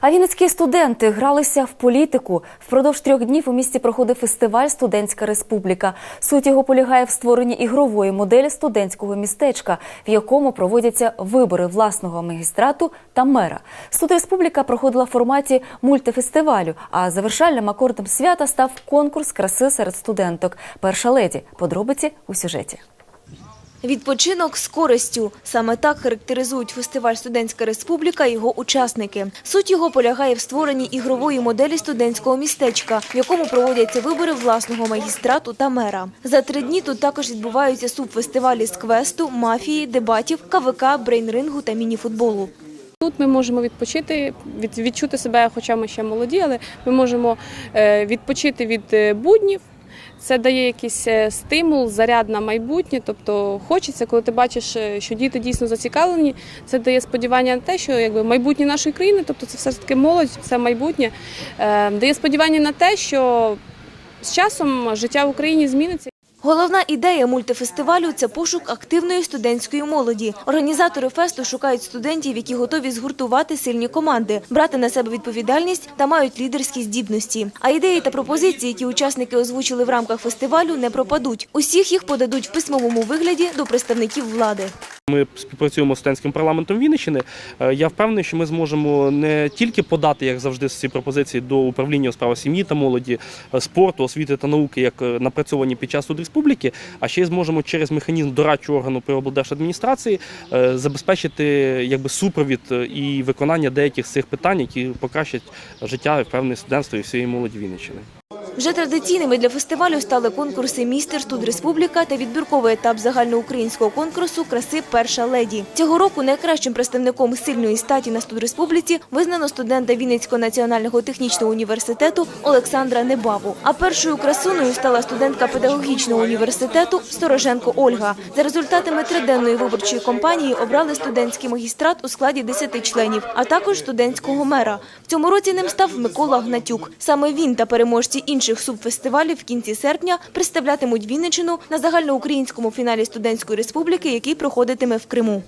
А вінницькі студенти гралися в політику. Впродовж трьох днів у місті проходив фестиваль Студентська республіка. Суть його полягає в створенні ігрової моделі студентського містечка, в якому проводяться вибори власного магістрату та мера. Студреспубліка проходила в форматі мультифестивалю. А завершальним акордом свята став конкурс краси серед студенток. Перша леді. Подробиці у сюжеті. Відпочинок з користю. Саме так характеризують фестиваль «Студентська республіка» і його учасники. Суть його полягає в створенні ігрової моделі студентського містечка, в якому проводяться вибори власного магістрату та мера. За три дні тут також відбуваються субфестивалі з квесту, мафії, дебатів, КВК, брейнрингу та мініфутболу. Тут ми можемо відпочити, від- відчути себе, хоча ми ще молоді, але ми можемо е, відпочити від е, буднів. Це дає якийсь е, стимул, заряд на майбутнє. Тобто хочеться, коли ти бачиш, е, що діти дійсно зацікавлені, це дає сподівання на те, що якби майбутнє нашої країни, тобто це все ж таки молодь, це майбутнє, е, дає сподівання на те, що з часом життя в Україні зміниться. Головна ідея мультифестивалю – це пошук активної студентської молоді. Організатори фесту шукають студентів, які готові згуртувати сильні команди, брати на себе відповідальність та мають лідерські здібності. А ідеї та пропозиції, які учасники озвучили в рамках фестивалю, не пропадуть. Усіх їх подадуть в письмовому вигляді до представників влади. Ми співпрацюємо з студентським парламентом Вінниччини. Е, Я впевнений, що ми зможемо не тільки подати, як завжди, ці пропозиції до управління у справах сім'ї та молоді, е, спорту, освіти та науки, як е, напрацьовані під час суд республіки, а ще й зможемо через механізм дорадчого органу при облдержадміністрації забезпечити якби супровід і виконання деяких з цих питань, які покращать життя і впевнене студентство і всієї молоді Вінниччини. Вже традиційними для фестивалю стали конкурси «Містер Студреспубліка» та відбірковий етап загальноукраїнського конкурсу «Краси Перша леді». Цього року найкращим представником сильної статі на студреспубліці визнано студента Вінницького національного технічного університету Олександра Небаву. А першою красуною стала студентка педагогічного університету Стороженко Ольга. За результатами триденної виборчої кампанії обрали студентський магістрат у складі 10 членів, а також студентського мера. В цьому році ним став Микола Гнатюк. Саме він та переможці інших субфестивалів в кінці серпня представлятимуть Вінничину на загальноукраїнському фіналі студентської республіки, який проходитиме в Криму.